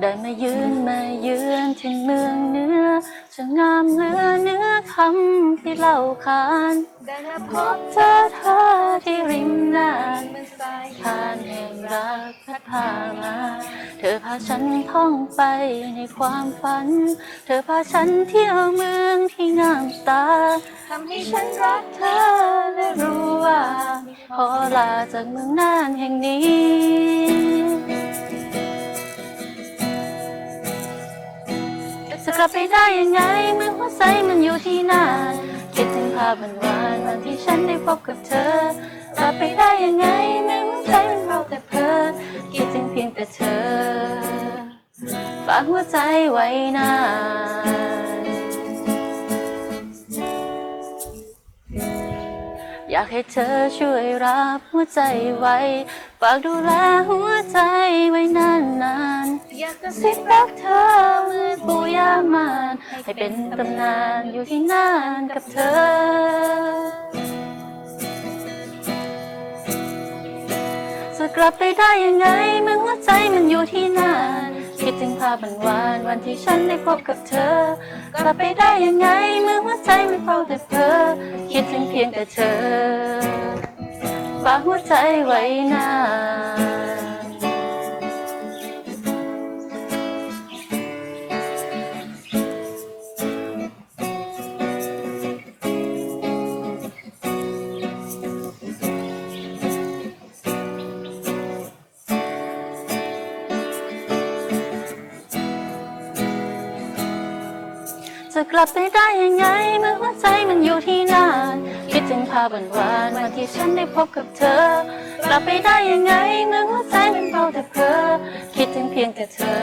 ได้มายืนมาเยือนที่เมืองเหนื้อจะงามเหลือเนื้อคำที่เล่าขานได้มาพบเจอเธอที่ริมน้ำมันสายผ่านแห่งรักพัดพามา เธอพาฉันท่องไปในความฝัน เธอพาฉันเที่ยวเมืองที่งามตาทำให้ฉันรักเธออและรู้ว่าพอลาจากเมืองน่านแห่งนี้ จะกลับไปได้ยังไงเมื่อหัวใจมันอยู่ที่นั่นคิดถึงภาพวันวานวันที่ฉันได้พบกับเธอกลับไปได้ยังไงเมื่อหัวใจมันเฝ้าแต่เพ้อคิดถึงเพียงแต่เธอ ฝากหัวใจไว้นานอยากให้เธอช่วยรับหัวใจไว้ ฝากดูแลหัวใจไว้นาน ยกกระซิบรักเธอเมื่เมื่ออปู่ย่ามานให้เป็นตำนานอยู่ที่นานกับเธอ จะกลับไปได้ยังไงเมื่อหัวใจมันอยู่ที่นาน คิดถึงภาพวันวานวันที่ฉันได้พบกับเธอ กลับไปได้ยังไงเมื่อหัวใจมันเฝ้าแต่เพ้อคิดถึงเพียงแต่เธอฝากหัวใจไว้นาน จะกลับไปได้ยังไง เมื่อหัวใจมันอยู่ที่นานคิดถึงภาพหวานๆวันที่ฉันได้พบกับเธอ กลับไปได้ยังไง เมื่อหัวใจมันเฝ้าแต่เพ้อคิดถึงเพียงแต่เธอ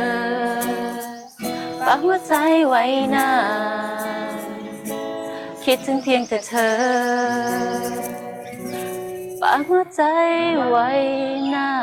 ฝากหัวใจไว้นานคิดถึงเพียงแต่เธอฝากหัวใจไว้นาน